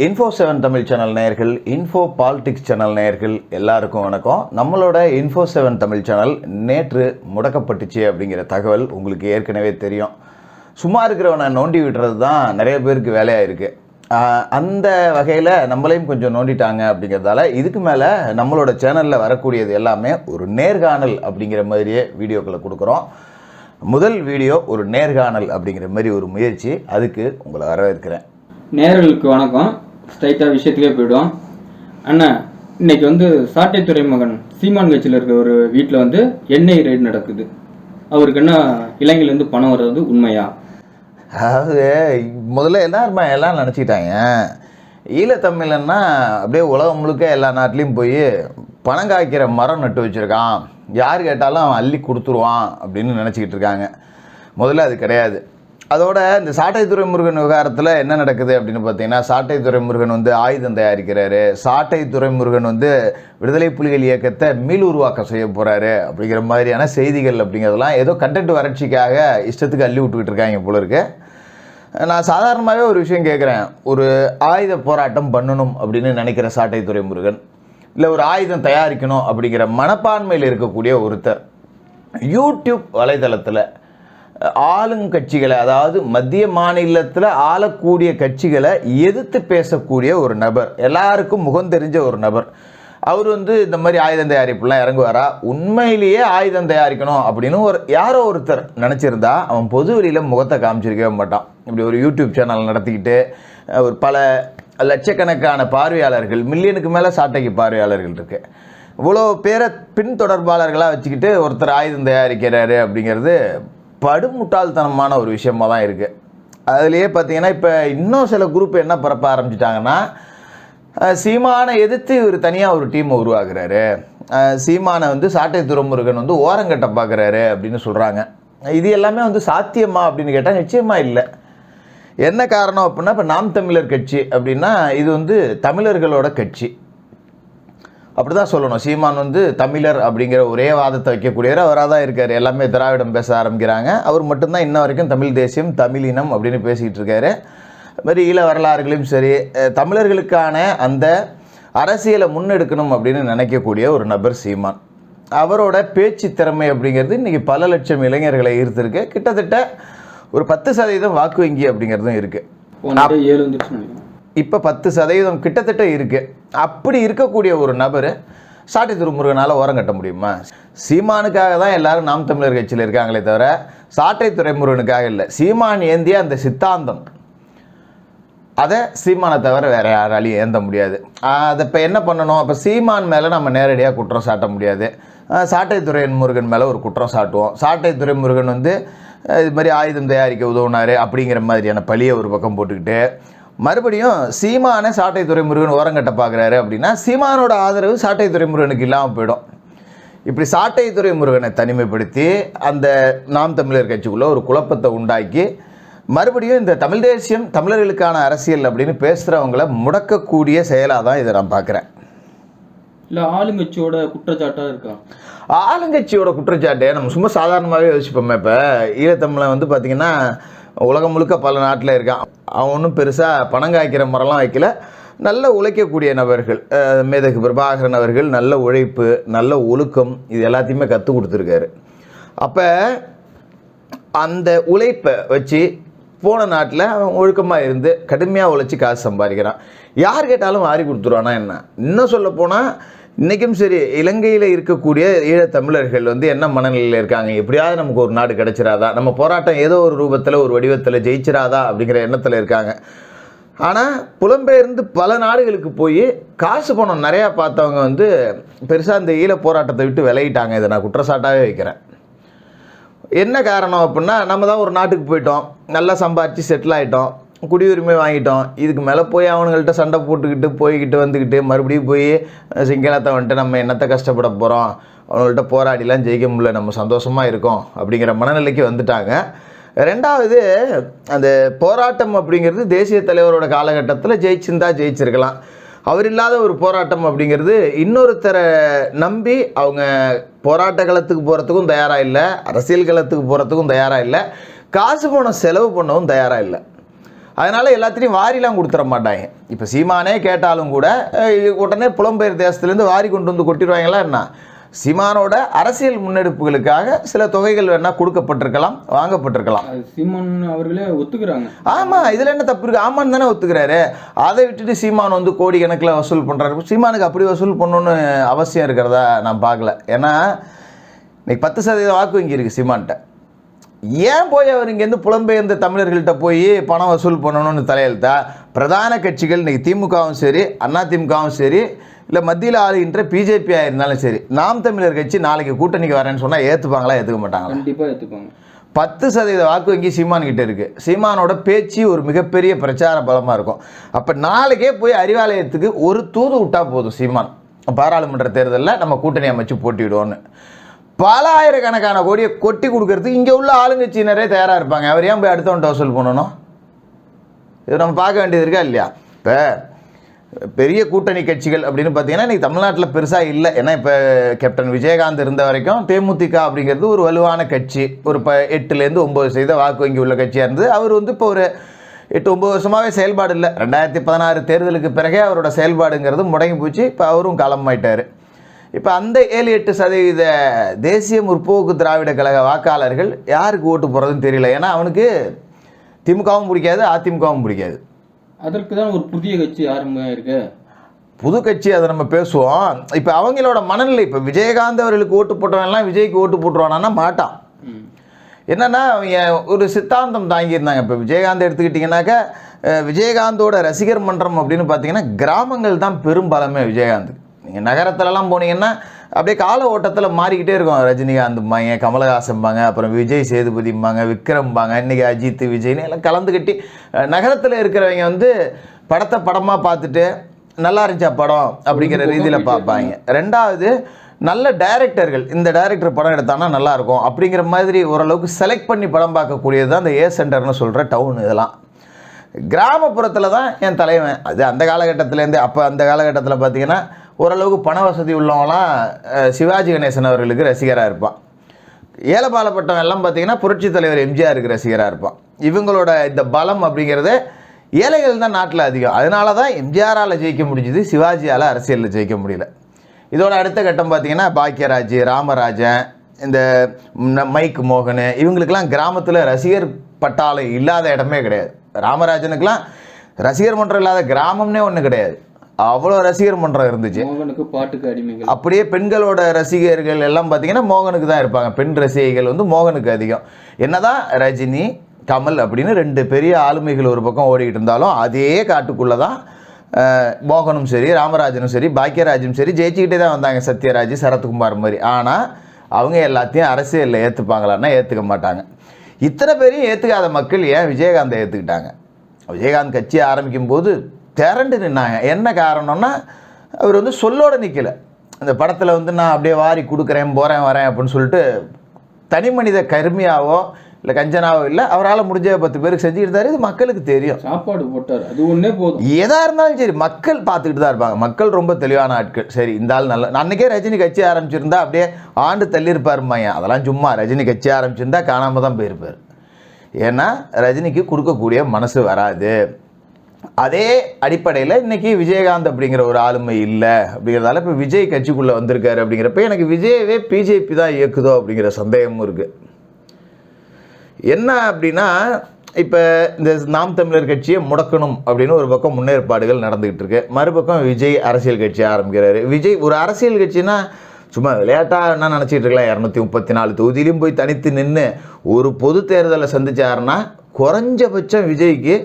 Info seven Tamil channel நேயர்கள் info politics channel நேயர்கள் எல்லாருக்கும் வணக்கம். நம்மளோட இன்ஃபோ செவன் தமிழ் சேனல் நேற்று முடக்கப்பட்டுச்சு அப்படிங்கிற தகவல் உங்களுக்கு ஏற்கனவே தெரியும். சும்மா இருக்கிறவனை நோண்டி விடுறது தான் நிறைய பேருக்கு வேலையாக இருக்குது அந்த வகையில் நம்மளையும் கொஞ்சம் நோண்டிட்டாங்க அப்படிங்கிறதால இதுக்கு மேலே நம்மளோட சேனலில் வரக்கூடியது எல்லாமே ஒரு நேர்காணல் அப்படிங்கிற மாதிரியே வீடியோக்களை கொடுக்குறோம். முதல் வீடியோ ஒரு நேர்காணல் அப்படிங்கிற மாதிரி ஒரு முயற்சி. அதுக்கு உங்களை வரவேற்கிறேன். நேயர்களுக்கு வணக்கம். ஸ்ட்ரைட்டாக விஷயத்துக்கே போயிடுவோம். அண்ணா இன்னைக்கு வந்து சாட்டை துறைமகன் சீமான் கட்சியில் இருக்கிற ஒரு வீட்டில் வந்து எண்ணெய் ரெய்டு நடக்குது. அவருக்கு என்ன இலங்கையிலேருந்து பணம் வர்றது உண்மையா? அதாவது முதல்ல எல்லாருமே எல்லாம் நினச்சிக்கிட்டாங்க. ஈழத்தமிழன்னா அப்படியே உலகம் முழுக்க எல்லா நாட்டிலையும் போய் பணம் காய்க்கிற மரம் நட்டு வச்சுருக்கான். யார் கேட்டாலும் அவன் அள்ளி கொடுத்துருவான் அப்படின்னு நினச்சிக்கிட்டு இருக்காங்க. முதல்ல அது கிடையாது. அதோட இந்த சாட்டை துறைமுருகன் விவகாரத்தில் என்ன நடக்குது அப்படின்னு பார்த்தீங்கன்னா சாட்டை துறைமுருகன் வந்து ஆயுதம் தயாரிக்கிறாரு. சாட்டை துறைமுருகன் வந்து விடுதலை புலிகள் இயக்கத்தை மீள் உருவாக்கம் செய்ய போகிறாரு அப்படிங்கிற மாதிரியான செய்திகள் அப்படிங்கிறதெல்லாம் ஏதோ கண்டென்ட் வறட்சிக்காக இஷ்டத்துக்கு அள்ளி விட்டுக்கிட்டு இருக்காங்க போல இருக்கு. நான் சாதாரணமாகவே ஒரு விஷயம் கேட்குறேன் ஒரு ஆயுத போராட்டம் பண்ணணும் அப்படின்னு நினைக்கிற சாட்டை துறைமுருகன் இல்லை ஒரு ஆயுதம் தயாரிக்கணும் அப்படிங்கிற மனப்பான்மையில் இருக்கக்கூடிய ஒருத்தர் யூடியூப் வலைதளத்தில் ஆளுங்கட்சிகளை அதாவது மத்திய மாநிலத்தில் ஆளக்கூடிய கட்சிகளை எதிர்த்து பேசக்கூடிய ஒரு நபர். எல்லாருக்கும் முகம் தெரிஞ்ச ஒரு நபர். அவர் வந்து இந்த மாதிரி ஆயுதம் தயாரிப்புலாம் இறங்குவாரா? உண்மையிலேயே ஆயுதம் தயாரிக்கணும் அப்படின்னு ஒரு யாரோ ஒருத்தர் நினச்சிருந்தா அவன் பொது வெளியில் முகத்தை காமிச்சிருக்கவே மாட்டான். இப்படி ஒரு யூடியூப் சேனல் நடத்திக்கிட்டு ஒரு பல லட்சக்கணக்கான பார்வையாளர்கள் மில்லியனுக்கு மேலே சாட்டைக்கு பார்வையாளர்கள் இருக்கு. இவ்வளோ பேரை பின் தொடர்பாளர்களாக வச்சுக்கிட்டு ஒருத்தர் ஆயுதம் தயாரிக்கிறாரு அப்படிங்கிறது படுமுட்டாள்தனமான ஒரு விஷயமா தான் இருக்குது அதுலேயே பார்த்தீங்கன்னா இப்போ இன்னும் சில குரூப் என்ன பரப்ப ஆரம்பிச்சிட்டாங்கன்னா சீமானை எதிர்த்து இவர் தனியாக ஒரு டீமை உருவாக்குறாரு. சீமானை வந்து சாட்டை துறைமுருகன் வந்து ஓரங்கட்ட பார்க்குறாரு அப்படின்னு சொல்கிறாங்க இது எல்லாமே வந்து சாத்தியமா அப்படின்னு கேட்டால் நிச்சயமாக இல்லை. என்ன காரணம் அப்படின்னா இப்போ நாம் தமிழர் கட்சி அப்படின்னா இது வந்து தமிழர்களோட கட்சி. அப்படி தான் சொல்லணும். சீமான் வந்து தமிழர் அப்படிங்கிற ஒரே வாதத்தை வைக்கக்கூடியவர். அவராக தான் இருக்கார். எல்லாமே திராவிடம் பேச ஆரம்பிக்கிறாங்க. அவர் மட்டும்தான் இன்ன வரைக்கும் தமிழ் தேசியம் தமிழினம் அப்படின்னு பேசிக்கிட்டு இருக்காரு. மாதிரி ஈழ வரலாறுகளையும் சரி தமிழர்களுக்கான அந்த அரசியலை முன்னெடுக்கணும் அப்படின்னு நினைக்கக்கூடிய ஒரு நபர் சீமான். அவரோட பேச்சு திறமை அப்படிங்கிறது இன்றைக்கி பல லட்சம் இளைஞர்களை ஈர்த்திருக்கு. கிட்டத்தட்ட ஒரு பத்து சதவீதம் வாக்கு வங்கி அப்படிங்கிறதும் இருக்குது ஏழு இப்போ பத்து சதவீதம் கிட்டத்தட்ட இருக்குது அப்படி இருக்கக்கூடிய ஒரு நபர் சாட்டி துறைமுருகனால் ஓரம் கட்ட முடியுமா? சீமானுக்காக தான் எல்லாரும் நாம் தமிழர் கட்சியில் இருக்காங்களே தவிர சாட்டை துறைமுருகனுக்காக இல்லை. சீமான் ஏந்திய அந்த சித்தாந்தம். அதை சீமானை தவிர வேறு யாராலையும் ஏந்த முடியாது. அதை இப்போ என்ன பண்ணணும்? அப்போ சீமான் மேலே நம்ம நேரடியாக குற்றம் சாட்ட முடியாது. ஆஹ் சாட்டை முருகன் மேலே ஒரு குற்றம் சாட்டுவோம். சாட்டை துறை முருகன் வந்து இது மாதிரி ஆயுதம் தயாரிக்க உதவுனாரு அப்படிங்கிற மாதிரியான பழியை ஒரு பக்கம் போட்டுக்கிட்டு மறுபடியும் சீமானை சாட்டை துறை முருகன் ஓரங்கட்ட பார்க்குறாரு அப்படின்னா சீமானோட ஆதரவு சாட்டை துறை முருகனுக்கு இல்லாமல் போயிடும். இப்படி சாட்டை துறை முருகனை தனிமைப்படுத்தி அந்த நாம் தமிழர் கட்சிக்குள்ளே ஒரு குழப்பத்தை உண்டாக்கி மறுபடியும் இந்த தமிழ் தேசியம் தமிழர்களுக்கான அரசியல் அப்படின்னு பேசுகிறவங்கள முடக்கக்கூடிய செயலாக தான் இதை நான் பார்க்குறேன். இல்லை ஆளுங்கட்சியோட குற்றச்சாட்டாக இருக்கா? ஆளுங்கட்சியோட குற்றச்சாட்டு நம்ம சும்மா சாதாரணமாகவே யோசிப்போமே இப்போ. ஈழத்தமிழன் வந்து பார்த்திங்கன்னா உலகம் முழுக்க பல நாட்டில் இருக்கான். அவன் ஒன்றும் பெருசாக பணம் காய்க்கிற மரம்லாம் வைக்கல. நல்ல உழைக்கக்கூடிய நபர்கள் மேதகு பிரபாகரன் அவர்கள் நல்ல உழைப்பு நல்ல ஒழுக்கம் இது எல்லாத்தையுமே கற்றுக் கொடுத்துருக்காரு. அப்போ அந்த உழைப்பை வச்சு போன நாட்டில் அவன் ஒழுக்கமாக இருந்து கடுமையாக உழைச்சி காசு சம்பாதிக்கிறான். யார் கேட்டாலும் வாரி கொடுத்துருவானா என்ன? இன்னும் சொல்ல போனால் இன்றைக்கும் சரி இலங்கையில் இருக்கக்கூடிய ஈழத்தமிழர்கள் வந்து என்ன மனநிலையில் இருக்காங்க? எப்படியாவது நமக்கு ஒரு நாடு கிடைச்சிராதா? நம்ம போராட்டம் ஏதோ ஒரு ரூபத்தில் ஒரு வடிவத்தில் ஜெயிச்சிராதா அப்படிங்கிற எண்ணத்தில் இருக்காங்க. ஆனால் புலம்பெயர்ந்து பல நாடுகளுக்கு போய் காசு பணம் நிறையா பார்த்தவங்க வந்து பெருசாக இந்த ஈழ போராட்டத்தை விட்டு விலகிட்டாங்க. இதை நான் குற்றச்சாட்டாகவே வைக்கிறேன். என்ன காரணம் அப்படின்னா நம்ம தான் ஒரு நாட்டுக்கு போயிட்டோம். நல்லா சம்பாரித்து செட்டில் ஆகிட்டோம் குடியுரிமை வாங்கிட்டோம். இதுக்கு மேலே போய் அவனுங்கள்ட்ட சண்டை போட்டுக்கிட்டு போய்கிட்டு வந்துக்கிட்டு மறுபடியும் போய் சிங்களத்தை வந்துட்டு நம்ம என்னத்தை கஷ்டப்பட போகிறோம் அவங்கள்ட்ட போராடிலாம் ஜெயிக்க முடியல. நம்ம சந்தோஷமாக இருக்கோம் அப்படிங்கிற மனநிலைக்கு வந்துட்டாங்க. ரெண்டாவது அந்த போராட்டம் அப்படிங்கிறது தேசிய தலைவரோட காலகட்டத்தில் ஜெயிச்சிருந்தா ஜெயிச்சிருக்கலாம். அவர் இல்லாத ஒரு போராட்டம் அப்படிங்கிறது இன்னொருத்தரை நம்பி அவங்க போராட்ட களத்துக்கு போகிறதுக்கும் தயாராக இல்லை அரசியல் களத்துக்கு போகிறதுக்கும் தயாராக இல்லை காசு பணம் செலவு பண்ணவும் தயாராக இல்லை. அதனால் எல்லாத்துலேயும் வாரிலாம் கொடுத்துட மாட்டாங்க. இப்போ சீமானே கேட்டாலும் கூட உடனே புலம்பெயர் தேசத்துலேருந்து வாரி கொண்டு வந்து கொட்டிடுவாங்களா என்ன? சீமானோட அரசியல் முன்னெடுப்புகளுக்காக சில தொகைகள் வேணால் கொடுக்கப்பட்டிருக்கலாம் வாங்கப்பட்டிருக்கலாம். சீமான் அவர்களே ஒத்துக்கிறாங்க. ஆமாம் இதில் என்ன தப்பு இருக்குது ஆமான்னு தானே ஒத்துக்கிறாரு. அதை விட்டுட்டு சீமான் வந்து கோடி கணக்கில் வசூல் பண்ணுறாரு சீமானுக்கு அப்படி வசூல் பண்ணணும்னு அவசியம் இருக்கிறதா நான் பார்க்கல. ஏன்னா இன்னைக்கு பத்து சதவீதம் வாக்கு வங்கி இருக்குது சீமான்கிட்ட ஏன் போய் அவர் இங்கேருந்து புலம்பெயர்ந்த தமிழர்கள்ட்ட போய் பணம் வசூல் பண்ணணும்னு தலையெழுத்தா? பிரதான கட்சிகள் இன்னைக்கு திமுகவும் சரி அதிமுகவும் சரி இல்லை மத்தியில் ஆளுகின்ற பிஜேபியாக இருந்தாலும் சரி நாம் தமிழர் கட்சி நாளைக்கு கூட்டணிக்கு வரேன்னு சொன்னால் ஏற்றுப்பாங்களா ஏற்றுக்க மாட்டாங்களா? கண்டிப்பா ஏத்துப்பாங்க. பத்து சதவீத வாக்கு வங்கி சீமான் கிட்ட இருக்கு. சீமானோட பேச்சு ஒரு மிகப்பெரிய பிரச்சார பலமாக இருக்கும். அப்போ நாளைக்கே போய் அறிவாலயத்துக்கு ஒரு தூது விட்டா போதும் சீமான். பாராளுமன்ற தேர்தலில் நம்ம கூட்டணி அமைச்சு போட்டிவிடுவோன்னு பல ஆயிரக்கணக்கான கோடியை கொட்டி கொடுக்கறதுக்கு இங்கே உள்ள ஆளுங்கட்சியினரே தயாராக இருப்பாங்க. அவர் ஏன் போய் அடுத்தவன்ட்ட வசூல் பண்ணணும்? இது நம்ம பார்க்க வேண்டியது இருக்கா இல்லையா? இப்போ பெரிய கூட்டணி கட்சிகள் அப்படின்னு பார்த்தீங்கன்னா இன்றைக்கி தமிழ்நாட்டில் பெருசாக இல்லை. ஏன்னா இப்போ கேப்டன் விஜயகாந்த் இருந்த வரைக்கும் தேமுதிக அப்படிங்கிறது ஒரு வலுவான கட்சி. ஒரு இப்போ எட்டுலேருந்து ஒம்பது சதவீத வாக்கு வங்கி உள்ள கட்சியாக இருந்தது. அவர் வந்து இப்போ ஒரு எட்டு ஒம்பது வருஷமாகவே செயல்பாடு இல்லை. ரெண்டாயிரத்தி பதினாறு தேர்தலுக்கு பிறகே அவரோட செயல்பாடுங்கிறது முடங்கி போச்சு. இப்போ அவரும் காலமாயிட்டார் இப்போ அந்த ஏழு எட்டு சதவீத தேசிய முற்போக்கு திராவிட கழக வாக்காளர்கள் யாருக்கு ஓட்டு போகிறதுன்னு தெரியல. ஏன்னா அவனுக்கு திமுகவும் பிடிக்காது அதிமுகவும் பிடிக்காது. அதற்கு தான் ஒரு புதிய கட்சி ஆரம்பம் இருக்கு. புது கட்சி அதை நம்ம பேசுவோம். இப்போ அவங்களோட மனநிலை இப்போ விஜயகாந்த் அவர்களுக்கு ஓட்டு போட்டவன்லாம் விஜய்க்கு ஓட்டு போட்டுருவானா மாட்டான். என்னன்னா அவங்க ஒரு சித்தாந்தம் தாங்கியிருந்தாங்க. இப்போ விஜயகாந்த் எடுத்துக்கிட்டிங்கனாக்கா விஜயகாந்தோட ரசிகர் மன்றம் அப்படின்னு பார்த்தீங்கன்னா கிராமங்கள் தான் பெரும்பாலுமே விஜயகாந்த். நீங்கள் நகரத்துலலாம் போனீங்கன்னா அப்படியே கால ஓட்டத்தில் மாறிக்கிட்டே இருக்கும். ரஜினிகாந்த்பாங்க கமலஹாசன்பாங்க அப்புறம் விஜய் சேதுபதிம்பாங்க விக்ரம்பாங்க இன்றைக்கி அஜித் விஜய்னு எல்லாம் கலந்துக்கட்டி நகரத்தில் இருக்கிறவங்க வந்து படத்தை படமாக பார்த்துட்டு நல்லா இருந்துச்சா படம் அப்படிங்கிற ரீதியில் பார்ப்பாங்க. ரெண்டாவது நல்ல டைரக்டர்கள் இந்த டைரக்டர் படம் எடுத்தானா நல்லா இருக்கும். அப்படிங்கிற மாதிரி ஓரளவுக்கு செலக்ட் பண்ணி படம் பார்க்கக்கூடியது தான் இந்த ஏ சென்டர்னு சொல்கிற டவுன் இதெல்லாம். கிராமப்புறத்தில் தான் என் தலைவன். அது அந்த காலகட்டத்திலேருந்து அப்போ அந்த காலகட்டத்தில் பார்த்தீங்கன்னா ஓரளவுக்கு பண வசதி உள்ளவங்களாம் சிவாஜி கணேசன் அவர்களுக்கு ரசிகராக இருப்பான் ஏலபாலப்பட்டம் எல்லாம் பார்த்தீங்கன்னா புரட்சித் தலைவர் எம்ஜிஆருக்கு ரசிகராக இருப்பான் இவங்களோட இந்த பலம் அப்படிங்கிறது ஏழைகள் தான் நாட்டில் அதிகம். அதனால தான் எம்ஜிஆரால் ஜெயிக்க முடிஞ்சுது சிவாஜியால் அரசியலில் ஜெயிக்க முடியல. இதோட அடுத்த கட்டம் பார்த்தீங்கன்னா பாக்கியராஜ் ராமராஜன் இந்த மைக் மோகன் இவங்களுக்கெல்லாம் கிராமத்தில் ரசிகர் பட்டாளம் இல்லாத இடமே கிடையாது. ராமராஜனுக்கெல்லாம் ரசிகர் மன்றம் இல்லாத கிராமம்னே ஒன்று கிடையாது. அவ்வளோ ரசிகர் மன்றம் இருந்துச்சு. மோகனுக்கு பாட்டுக்கு அடிமைகள். அப்படியே பெண்களோட ரசிகர்கள் எல்லாம் பார்த்தீங்கன்னா மோகனுக்கு தான் இருப்பாங்க. பெண் ரசிகைகள் வந்து மோகனுக்கு அதிகம். என்னதான் ரஜினி கமல் அப்படின்னு ரெண்டு பெரிய ஆளுமைகள் ஒரு பக்கம் ஓடிக்கிட்டு இருந்தாலும் அதே காட்டுக்குள்ளே தான் மோகனும் சரி ராமராஜனும் சரி பாக்கியராஜும் சரி ஜெயிச்சுக்கிட்டே தான் வந்தாங்க சத்யராஜ் சரத்குமார் மாதிரி. ஆனால் அவங்க எல்லாத்தையும் அரசியலில் ஏற்றுப்பாங்களான்னா ஏற்றுக்க மாட்டாங்க. இத்தனை பேரையும் ஏற்றுக்காத மக்கள் ஏன் விஜயகாந்தை ஏற்றுக்கிட்டாங்க விஜயகாந்த் கட்சி ஆரம்பிக்கும் போது திரண்டு நின்னாங்க என்ன காரணம்னா அவர் வந்து சொல்லோட நிற்கல அந்த படத்தில் வந்து நான் அப்படியே வாரி கொடுக்குறேன் போகிறேன் வரேன் அப்படின்னு சொல்லிட்டு தனி மனித கருமையாவோ இல்லை கஞ்சனாவோ இல்லை அவரால் முடிஞ்ச பத்து பேருக்கு செஞ்சுக்கிட்டாரு இது மக்களுக்கு தெரியும். சாப்பாடு போட்டார். அது ஒண்ணே போதும். எதா இருந்தாலும் சரி மக்கள் பார்த்துக்கிட்டு தான் இருப்பாங்க. மக்கள் ரொம்ப தெளிவான ஆட்கள். சரி இந்த ஆள் நல்ல நான் அன்னைக்கே ரஜினி கட்சி ஆரம்பிச்சிருந்தா அப்படியே ஆண்டு தள்ளியிருப்பாருமாங்க அதெல்லாம் சும்மா ரஜினி கட்சி ஆரம்பிச்சிருந்தா காணாம தான் போயிருப்பார். ஏன்னா ரஜினிக்கு கொடுக்கக்கூடிய மனசு வராது. அதே அடிப்படையில் இன்னைக்கு விஜயகாந்த் அப்படிங்கிற ஒரு ஆளுமை இல்லை அப்படிங்கிறதால இப்போ விஜய் கட்சிக்குள்ளே வந்திருக்காரு அப்படிங்கிறப்ப எனக்கு விஜயவே பிஜேபி தான் இயக்குதோ அப்படிங்கிற சந்தேகமும் இருக்குது என்ன அப்படின்னா இப்போ இந்த நாம் தமிழர் கட்சியை முடக்கணும் அப்படின்னு ஒரு பக்கம் முன்னேற்பாடுகள் நடந்துக்கிட்டு இருக்கு. மறுபக்கம் விஜய் அரசியல் கட்சி ஆரம்பிக்கிறாரு. விஜய் ஒரு அரசியல் கட்சினா சும்மா விளையாட்டாக என்ன நினச்சிட்டு இருக்கலாம். இரநூத்தி முப்பத்தி நாலு தொகுதியிலையும் போய் தனித்து நின்று ஒரு பொது தேர்தலை சந்திச்சாருன்னா குறைஞ்சபட்சம் விஜய்க்கு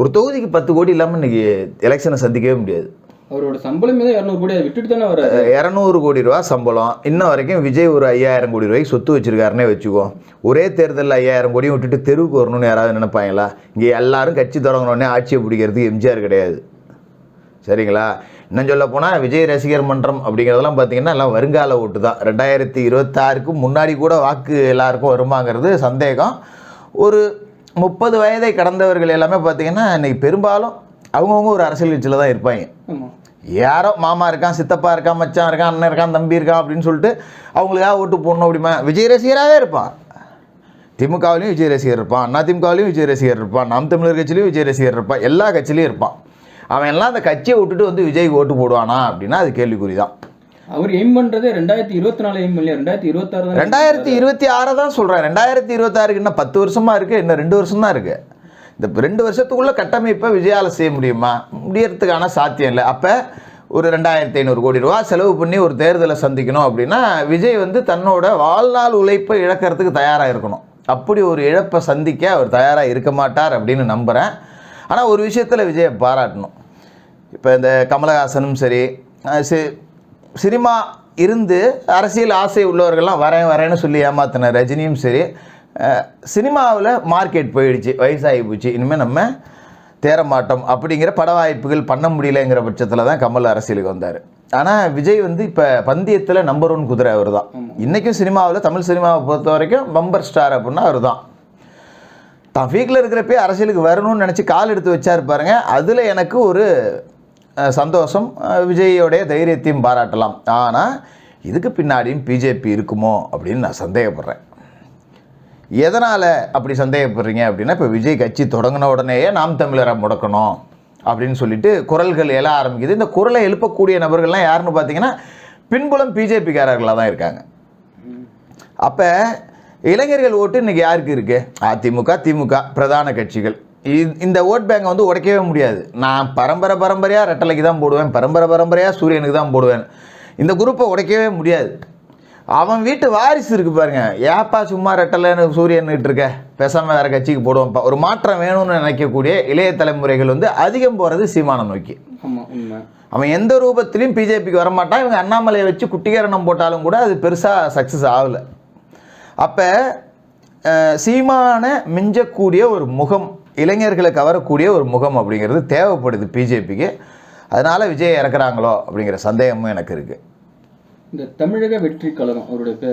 ஒரு தொகுதிக்கு பத்து கோடி இல்லாமல் இன்னைக்கு எலெக்ஷனை சந்திக்கவே முடியாது. அவரோட சம்பளமே தான் இரநூறு கோடி விட்டுட்டு தானே வர்றாரு? இரநூறு கோடி ரூபா சம்பளம். இன்ன வரைக்கும் விஜய் ஒரு ஐயாயிரம் கோடி ரூபாய்க்கு சொத்து வச்சிருக்காருன்னே வச்சுக்கோ. ஒரே தேர்தலில் ஐயாயிரம் கோடியும் விட்டுட்டு தெருவுக்கு வரணும்னு யாராவது நினைப்பாங்களா? இங்கே எல்லாரும் கட்சி தொடங்கினோடனே ஆட்சியை பிடிக்கிறதுக்கு எம்ஜிஆர் கிடையாது. சரிங்களா? இன்னும் சொல்ல போனால் விஜய் ரசிகர் மன்றம் அப்படிங்கிறதெல்லாம் பார்த்தீங்கன்னா எல்லாம் வருங்கால ஓட்டு தான். ரெண்டாயிரத்தி இருபத்தாறுக்கு முன்னாடி கூட வாக்கு எல்லாருக்கும் வருமாங்கிறது சந்தேகம். ஒரு முப்பது வயதை கடந்தவர்கள் எல்லாமே பார்த்தீங்கன்னா இன்னைக்கு பெரும்பாலும் அவங்கவுங்க ஒரு அரசியல் கட்சியில் தான் இருப்பாங்க. யாரோ மாமா இருக்கான் சித்தப்பா இருக்கான் மச்சான் இருக்கான் அண்ணன் இருக்கான் தம்பி இருக்கான் அப்படின்னு சொல்லிட்டு அவங்களுக்காக ஓட்டு போடணும் அப்படிமா விஜய் ரசிகராகவே இருப்பான். திமுகவிலையும் விஜய் ரசிகர் இருப்பான் அண்ணா திமுகவிலையும் விஜய் ரசிகர் இருப்பான் நாம் தமிழர் கட்சியிலையும் விஜய் ரசிகர் இருப்பான் எல்லா கட்சியிலையும் இருப்பான். அவன் எல்லாம் அந்த கட்சியை விட்டுட்டு வந்து விஜய்க்கு ஓட்டு போடுவானா அப்படின்னா அது கேள்விக்குறி தான் அவர் எய்ம் பண்றதே ரெண்டாயிரத்தி இருபத்தி நாலு எய்ம் இல்லையா? ரெண்டாயிரத்தி இருபத்தாறு ரெண்டாயிரத்தி இருபத்தி ஆறை தான் சொல்கிறேன் ரெண்டாயிரத்தி இருபத்தாறுக்கு இன்னும் பத்து வருஷமா இருக்குது இன்னும் ரெண்டு வருஷம் தான் இருக்குது இந்த ரெண்டு வருஷத்துக்குள்ள கட்டமைப்பை விஜயால செய்ய முடியுமா? முடியறதுக்கான சாத்தியம் இல்லை. அப்போ ஒரு ரெண்டாயிரத்தி ஐநூறு கோடி ரூபா செலவு பண்ணி ஒரு தேர்தலை சந்திக்கணும் அப்படின்னா விஜய் வந்து தன்னோட வாழ்நாள் உழைப்பை இழக்கிறதுக்கு தயாராக இருக்கணும். அப்படி ஒரு இழப்பை சந்திக்க அவர் தயாராக இருக்க மாட்டார் அப்படின்னு நம்புகிறேன் ஆனால் ஒரு விஷயத்தில் விஜயை பாராட்டணும். இப்போ இந்த கமலஹாசனும் சரி சினிமா இருந்து அரசியல் ஆசை உள்ளவர்கள்லாம் வரேன் வரேன்னு சொல்லி ஏமாத்தின ரஜினியும் சரி. சினிமாவில் மார்க்கெட் போயிடுச்சு வயசாகி போச்சு. இனிமேல் நம்ம தேர மாட்டோம் அப்படிங்கிற பட வாய்ப்புகள் பண்ண முடியலங்கிற பட்சத்தில் தான் கமல் அரசியலுக்கு வந்தார். ஆனால் விஜய் வந்து இப்போ பந்தயத்தில் நம்பர் ஒன் குதிரை அவர் தான் இன்றைக்கும் சினிமாவில் தமிழ் சினிமாவை பொறுத்த வரைக்கும் பம்பர் ஸ்டார் அப்படின்னா அவர் தான் தான் வீக்கில் இருக்கிறப்பே அரசியலுக்கு வரணும்னு நினச்சி கால் எடுத்து வச்சாரு பாருங்க. அதில் எனக்கு ஒரு சந்தோஷம் விஜய்யோடைய விஜயோடைய தைரியத்தையும் பாராட்டலாம். ஆனால் இதுக்கு பின்னாடியும் பிஜேபி இருக்குமோ அப்படின்னு நான் சந்தேகப்படுறேன். எதனால் அப்படி சந்தேகப்படுறீங்க அப்படின்னா இப்போ விஜய் கட்சி தொடங்கின உடனேயே நாம் தமிழரை முடக்கணும் அப்படின்னு சொல்லிட்டு குரல்கள் எழ ஆரம்பிக்குது. இந்த குரலை எழுப்பக்கூடிய நபர்கள்லாம் யாருன்னு பார்த்தீங்கன்னா பின்புலம் பிஜேபிக்காரர்களாக தான் இருக்காங்க. அப்போ இளைஞர்கள் ஓட்டு இன்னைக்கு யாருக்கு இருக்குது அதிமுக திமுக பிரதான கட்சிகள். இந்த ஓட் பேங்கை வந்து உடைக்கவே முடியாது. நான் பரம்பரை பரம்பரையாக ரெட்டலைக்கு தான் போடுவேன். பரம்பரை பரம்பரையாக சூரியனுக்கு தான் போடுவேன். இந்த குரூப்பை உடைக்கவே முடியாது. அவன் வீட்டு வாரிசு இருக்கு பாருங்க. ஏப்பா சும்மா ரெட்டலைன்னு சூரியன்கிட்டு இருக்க பேசாமல் வேற கட்சிக்கு போடுவோம்ப்பா. ஒரு மாற்றம் வேணும்னு நினைக்கக்கூடிய இளைய தலைமுறைகள் வந்து அதிகம் போகிறது சீமானம் நோக்கி. அவன் எந்த ரூபத்திலையும் பிஜேபிக்கு வரமாட்டான். இவங்க அண்ணாமலையை வச்சு குட்டிகரணம் போட்டாலும் கூட அது பெருசாக சக்ஸஸ் ஆகலை. அப்போ சீமானை மிஞ்சக்கூடிய ஒரு முகம் இளைஞர்களை கவரக்கூடிய ஒரு முகம் அப்படிங்கிறது தேவைப்படுது பிஜேபிக்கு. அதனால் விஜய் இறக்குறாங்களோ அப்படிங்கிற சந்தேகமும் எனக்கு இருக்குது இந்த தமிழக வெற்றி கழகம் அவருடைய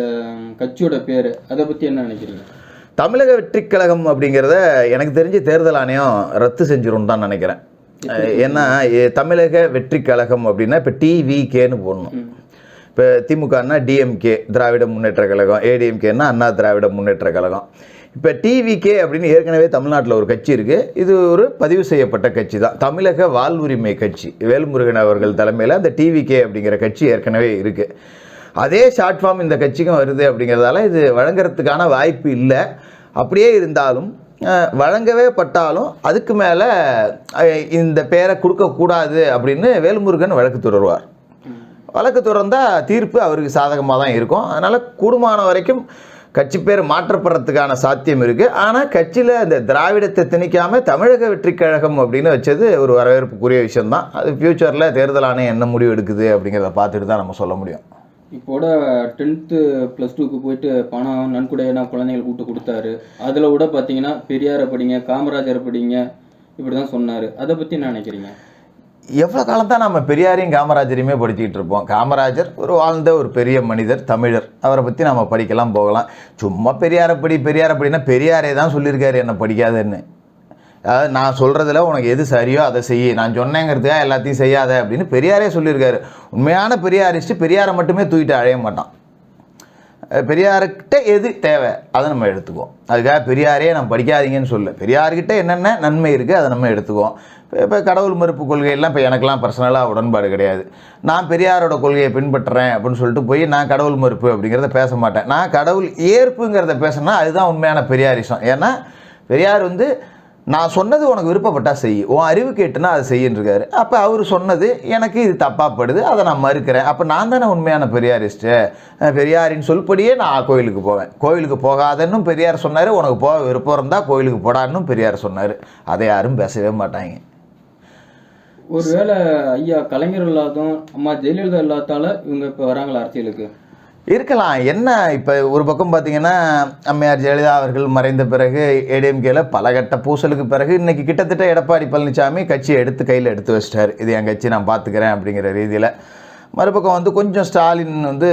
கட்சியோட பேரு அதை பத்தி என்ன நினைக்கிறீங்க? தமிழக வெற்றிக் கழகம் அப்படிங்கிறத எனக்கு தெரிஞ்சு தேர்தல் ஆணையம் ரத்து செஞ்சிரும் தான் நினைக்கிறேன். ஏன்னா தமிழக வெற்றிக் கழகம் அப்படின்னா இப்போ டிவிகேன்னு போடணும். இப்போ திமுகன்னா டிஎம்கே திராவிட முன்னேற்ற கழகம் ஏடிஎம்கேன்னா அண்ணா திராவிட முன்னேற்ற கழகம். இப்போ டிவிகே அப்படின்னு ஏற்கனவே தமிழ்நாட்டில் ஒரு கட்சி இருக்குது இது ஒரு பதிவு செய்யப்பட்ட கட்சி தான். தமிழக வாழ்வுரிமை கட்சி. வேல்முருகன் அவர்கள் தலைமையில் அந்த டிவிகே அப்படிங்கிற கட்சி ஏற்கனவே இருக்குது அதே ஷார்ட் ஃபார்ம் இந்த கட்சிக்கும் வருது அப்படிங்கிறதால இது வழங்குறதுக்கான வாய்ப்பு இல்லை. அப்படியே இருந்தாலும் வழங்கவே பட்டாலும் அதுக்கு மேலே இந்த பேரை கொடுக்கக்கூடாது அப்படின்னு வேல்முருகன் வழக்கு தொடருவார். வழக்கு தொடர்ந்தால் தீர்ப்பு அவருக்கு சாதகமாக தான் இருக்கும். அதனால் கூடுமான வரைக்கும் கட்சி பேர் மாற்றப்படுறதுக்கான சாத்தியம் இருக்குது ஆனால் கட்சியில் இந்த திராவிடத்தை திணிக்காமல் தமிழக வெற்றிக் கழகம் அப்படின்னு வச்சது ஒரு வரவேற்புக்குரிய விஷயம்தான். அது ஃப்யூச்சரில் தேர்தல் ஆணையம் என்ன முடிவு எடுக்குது அப்படிங்கிறத பார்த்துட்டு தான் நம்ம சொல்ல முடியும். இப்போட டென்த்து ப்ளஸ் டூக்கு போயிட்டு பணம் நன்கொடையான குழந்தைகள் கூட்டு கொடுத்தாரு. அதில் கூட பார்த்தீங்கன்னா பெரியாரை படிங்க காமராஜரை படிங்க இப்படி தான் சொன்னார். அதை பற்றி என்ன நினைக்கிறீங்க? எவ்வளோ காலம் தான் நம்ம பெரியாரையும் காமராஜரையுமே படிச்சுக்கிட்டு இருப்போம். காமராஜர் ஒரு வாழ்ந்த ஒரு பெரிய மனிதர் தமிழர். அவரை பற்றி நம்ம படிக்கலாம் போகலாம். சும்மா பெரியாரை படி பெரியாரை படினா பெரியாரே தான் சொல்லியிருக்காரு என்னை படிக்காதன்னு. அதாவது நான் சொல்கிறதுல உனக்கு எது சரியோ அதை செய் நான் சொன்னேங்கிறதுக்காக எல்லாத்தையும் செய்யாத அப்படின்னு பெரியாரே சொல்லியிருக்காரு. உண்மையான பெரியாரிஸ்ட்டு பெரியாரை மட்டுமே தூக்கிட்டு அழைய மாட்டான். பெரியார்கிட்ட எது தேவை. அதை நம்ம எடுத்துக்குவோம். அதுக்காக பெரியாரே நம்ம படிக்காதீங்கன்னு சொல்ல பெரியார்கிட்ட என்னென்ன நன்மை இருக்குது அதை நம்ம எடுத்துக்குவோம். இப்போ கடவுள் மறுப்பு கொள்கையெல்லாம் இப்போ எனக்கெல்லாம் பர்சனலாக உடன்பாடு கிடையாது. நான் பெரியாரோட கொள்கையை பின்பற்றுறேன் அப்படின்னு சொல்லிட்டு போய் நான் கடவுள் மறுப்பு அப்படிங்கிறத பேச மாட்டேன். நான் கடவுள் ஏற்புங்கிறத பேசினா அதுதான் உண்மையான பெரியாரிசம். ஏன்னா பெரியார் வந்து நான் சொன்னது உனக்கு விருப்பப்பட்டால் செய். உன் அறிவு கேட்டுனா அதை செய்யின்னு அப்போ அவர் சொன்னது எனக்கு இது தப்பாப்படுது அதை நான் மறுக்கிறேன். அப்போ நான் தானே உண்மையான பெரியாரிஸ்ட்டு பெரியாரின் சொல்படியே நான் கோயிலுக்கு போவேன். கோயிலுக்கு போகாதன்னும் பெரியார் சொன்னார் உனக்கு போக விருப்பம் இருந்தால் கோயிலுக்கு போடான்னும் பெரியார் சொன்னார். அதை யாரும் பேசவே மாட்டாங்க. ஒருவேளை ஐயா கலைஞர் இல்லாதும் அம்மா ஜெயலலிதா இல்லாதால இவங்க இப்போ வராங்களா அரசியலுக்கு? இருக்கலாம். என்ன இப்போ ஒரு பக்கம் பார்த்தீங்கன்னா அம்மையார் ஜெயலலிதா அவர்கள் மறைந்த பிறகு ஏடிஎம்கேல பல கட்ட பூசலுக்கு பிறகு இன்றைக்கி கிட்டத்தட்ட எடப்பாடி பழனிசாமி கட்சியை எடுத்து கையில் எடுத்து வச்சிட்டார். இது என் கட்சி நான் பார்த்துக்கிறேன் அப்படிங்கிற ரீதியில். மறுபக்கம் வந்து கொஞ்சம் ஸ்டாலின் வந்து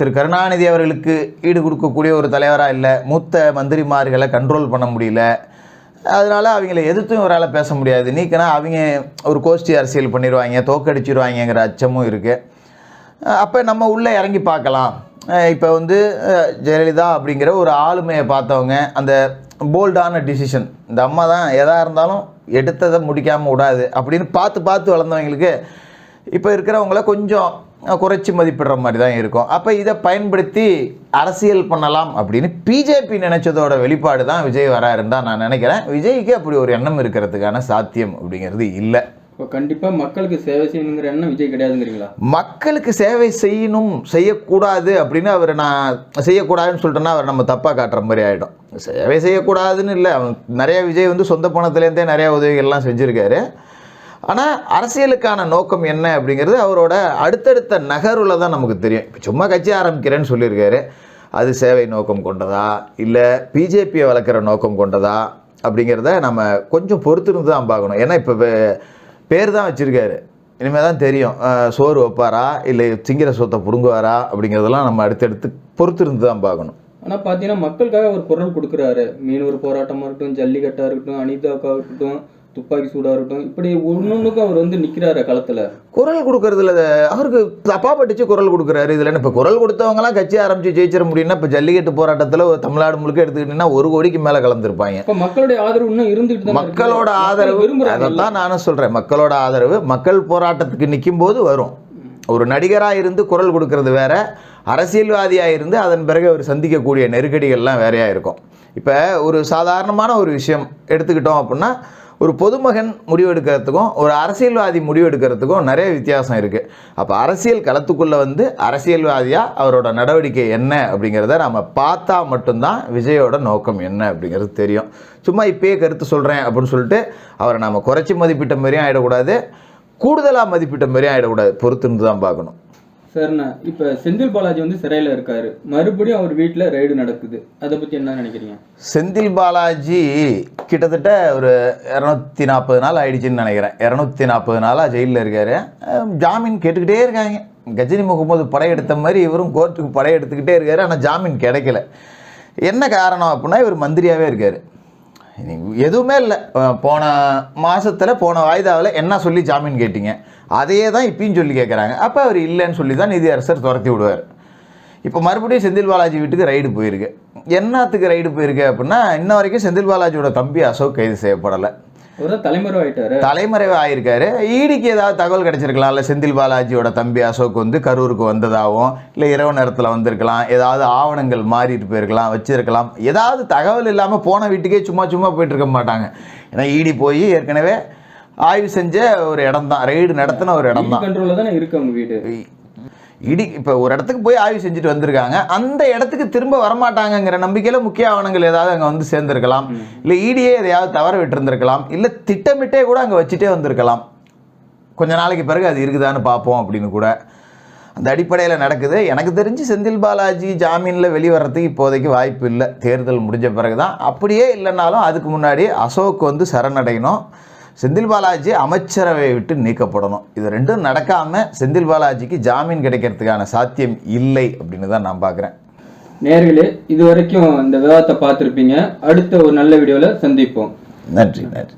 திரு கருணாநிதி அவர்களுக்கு ஈடு கொடுக்கக்கூடிய ஒரு தலைவராக இல்லை மூத்த மந்திரிமார்களை கண்ட்ரோல் பண்ண முடியல. அதனால் அவங்கள எதிர்த்தும் இவரால் பேச முடியாது. நீக்கினா அவங்க ஒரு கோஷ்டி அரசியல் பண்ணிடுவாங்க தோக்கடிச்சிருவாங்கங்கிற அச்சமும் இருக்குது அப்போ நம்ம உள்ளே இறங்கி பார்க்கலாம். இப்போ வந்து ஜெயலலிதா அப்படிங்கிற ஒரு ஆளுமையை பார்த்தவங்க அந்த போல்டான டிசிஷன் இந்த அம்மா தான் எதாக இருந்தாலும் எடுத்ததை முடிக்காமல் விடாது அப்படின்னு பார்த்து பார்த்து வளர்ந்தவங்களுக்கு இப்போ இருக்கிறவங்கள கொஞ்சம் குறைச்சி மதிப்பிடுற மாதிரி தான் இருக்கும். அப்போ இதை பயன்படுத்தி அரசியல் பண்ணலாம் அப்படின்னு பிஜேபி நினைச்சதோட வெளிப்பாடு தான் விஜய் வராருன்னு தான் நான் நினைக்கிறேன். விஜய்க்கு அப்படி ஒரு எண்ணம் இருக்கிறதுக்கான சாத்தியம் அப்படிங்கிறது இல்லை. இப்போ கண்டிப்பாக மக்களுக்கு சேவை செய்யணுங்கிற எண்ணம் விஜய் கிடையாதுங்கிறீங்களா? மக்களுக்கு சேவை செய்யணும் செய்யக்கூடாது அப்படின்னு அவர் நான் செய்யக்கூடாதுன்னு சொல்லிட்டேன்னா அவர் நம்ம தப்பாக காட்டுற மாதிரி ஆகிடும் சேவை செய்யக்கூடாதுன்னு இல்லை அவன் நிறையா விஜய் வந்து சொந்த பணத்துலேருந்தே நிறையா உதவிகள்லாம் செஞ்சுருக்காரு. ஆனால் அரசியலுக்கான நோக்கம் என்ன அப்படிங்கிறது அவரோட அடுத்தடுத்த நகர்வில் தான் நமக்கு தெரியும். இப்போ சும்மா கட்சி ஆரம்பிக்கிறேன்னு சொல்லியிருக்காரு. அது சேவை நோக்கம் கொண்டதா? இல்லை பிஜேபியை வளர்க்குற நோக்கம் கொண்டதா? அப்படிங்கிறத நம்ம கொஞ்சம் பொறுத்திருந்து தான் பார்க்கணும். ஏன்னா இப்போ பேர் தான் வச்சுருக்காரு. இனிமேல் தான் தெரியும் சோறு வைப்பாரா? இல்லை சிங்கிற சோத்தை பிடுங்குவாரா? அப்படிங்கிறதெல்லாம் நம்ம அடுத்தடுத்து பொறுத்திருந்து தான் பார்க்கணும். ஆனால் பார்த்தீங்கன்னா மக்களுக்காக அவர் குரல் கொடுக்குறாரு. மீனவர் போராட்டமாக இருக்கட்டும் ஜல்லிக்கட்டாக இருக்கட்டும் அனிதாக்காக இருக்கட்டும் துப்பாக்கி சூடா இருக்கட்டும் இப்படி ஒன்னொன்னுக்கும் அவர் வந்து நிக்கிறாரு களத்துல. குரல் கொடுக்கறதுல அவருக்கு தப்பா பட்டுச்சு குரல் கொடுக்குறாரு. இதில் இப்போ குரல் கொடுத்தவங்கலாம் கட்சி ஆரம்பிச்சு ஜெயிச்சிட முடியும்னா இப்போ ஜல்லிக்கட்டு போராட்டத்தில் தமிழ்நாடு முழுக்க எடுத்துக்கிட்டிங்கன்னா ஒரு கோடிக்கு மேலே கலந்துருப்பாங்க. இப்ப மக்களுடைய ஆதரவு இன்னும் இருந்துட்டு. மக்களோட மக்கள் ஆதரவு. அதைத்தான் நானும் சொல்கிறேன் மக்களோட ஆதரவு மக்கள் போராட்டத்துக்கு நிற்கும் போது வரும். ஒரு நடிகராக இருந்து குரல் கொடுக்கறது வேற அரசியல்வாதியாக இருந்து அதன் பிறகு அவர் சந்திக்கக்கூடிய நெருக்கடிகள்லாம் வேறையாக இருக்கும். இப்போ ஒரு சாதாரணமான ஒரு விஷயம் எடுத்துக்கிட்டோம் அப்படின்னா ஒரு பொதுமகன் முடிவெடுக்கிறதுக்கும் ஒரு அரசியல்வாதி முடிவெடுக்கிறதுக்கும் நிறைய வித்தியாசம் இருக்குது அப்போ அரசியல் களத்துக்குள்ளே வந்து அரசியல்வாதியாக அவரோட நடவடிக்கை என்ன அப்படிங்கிறத நம்ம பார்த்தா மட்டும்தான் விஜயோட நோக்கம் என்ன அப்படிங்கிறது தெரியும். சும்மா இப்பயே கருத்து சொல்கிறேன் அப்படின்னு சொல்லிட்டு அவரை நம்ம குறைச்சி மதிப்பிட்ட மாதிரியும் ஆகிடக்கூடாது கூடுதலாக மதிப்பிட்ட மாதிரியும் ஆகிடக்கூடாது பொறுத்துன்னு தான் பார்க்கணும். சரிண்ணா இப்போ செந்தில் பாலாஜி வந்து சிறையில் இருக்கார். மறுபடியும் அவர் வீட்டில் ரைடு நடக்குது. அதை பற்றி என்ன நினைக்கிறீங்க? செந்தில் பாலாஜி கிட்டத்தட்ட ஒரு இரநூத்தி நாற்பது நாள் ஆயிடுச்சுன்னு நினைக்கிறேன். இரநூத்தி நாற்பது நாளாக ஜெயிலில் இருக்கார். ஜாமீன் கேட்டுக்கிட்டே இருக்காங்க. கஜினி முகமது படையெடுத்த மாதிரி இவரும் கோர்ட்டுக்கு படையெடுத்துக்கிட்டே இருக்காரு. ஆனால் ஜாமீன் கிடைக்கல. என்ன காரணம் அப்படின்னா இவர் மந்திரியாகவே இருக்கார். எதுவுமே இல்லை. போன மாதத்தில் போன வாய்தாவில் என்ன சொல்லி ஜாமீன் கேட்டீங்க? அதையே தான் இப்பயும் சொல்லி கேட்குறாங்க அப்போ அவர் இல்லைன்னு சொல்லி தான் நிதியரசர் துரத்தி விடுவார். இப்போ மறுபடியும் செந்தில் பாலாஜி வீட்டுக்கு ரைடு போயிருக்கு. என்னத்துக்கு ரைடு போயிருக்கு அப்படின்னா இன்ன வரைக்கும் செந்தில் பாலாஜியோட தம்பி அசோக் கைது செய்யப்படலை. தலைமறைவு ஆயிருக்காரு ஈடிக்கு ஏதாவது தகவல் கிடைச்சிருக்கலாம்ல செந்தில் பாலாஜியோட தம்பி அசோக் வந்து கரூருக்கு வந்ததாகவும் இல்லை இரவு நேரத்தில் வந்திருக்கலாம். ஏதாவது ஆவணங்கள் மாறிட்டு போயிருக்கலாம் வச்சிருக்கலாம். ஏதாவது தகவல் இல்லாமல் போன வீட்டுக்கே சும்மா சும்மா போயிட்டு இருக்க மாட்டாங்க. ஏன்னா ஈடி போய் ஏற்கனவே ஆய்வு செஞ்ச ஒரு இடம் தான் ரெய்டு நடத்தின ஒரு இடம் தான் கண்ட்ரோல்ல தானே இருக்கு அவங்க வீடு? இடி இப்போ ஒரு இடத்துக்கு போய் ஆய்வு செஞ்சுட்டு வந்திருக்காங்க. அந்த இடத்துக்கு திரும்ப வரமாட்டாங்கங்கிற நம்பிக்கையில் முக்கிய ஆவணங்கள் ஏதாவது அங்கே வந்து சேர்ந்துருக்கலாம். இல்லை ஈடியே எதையாவது தவற விட்டுருந்துருக்கலாம். இல்லை திட்டமிட்டே கூட அங்கே வச்சுட்டே வந்திருக்கலாம். கொஞ்ச நாளைக்கு பிறகு அது இருக்குதான்னு பார்ப்போம் அப்படின்னு கூட. அந்த அடிப்படையில் நடக்குது. எனக்கு தெரிஞ்சு செந்தில் பாலாஜி ஜாமீனில் வெளிவரத்துக்கு இப்போதைக்கு வாய்ப்பு இல்லை. தேர்தல் முடிஞ்ச பிறகு தான் அப்படியே இல்லைனாலும் அதுக்கு முன்னாடி அசோக் வந்து சரணடையணும். செந்தில் பாலாஜி அமைச்சரவை விட்டு நீக்கப்படணும். இது ரெண்டும் நடக்காமல் செந்தில் பாலாஜிக்கு ஜாமீன் கிடைக்கிறதுக்கான சாத்தியம் இல்லை அப்படின்னு தான் நான் பார்க்குறேன். நேர்களே இது வரைக்கும் இந்த விவாதத்தை பார்த்துருப்பீங்க. அடுத்த ஒரு நல்ல வீடியோவில் சந்திப்போம். நன்றி நன்றி.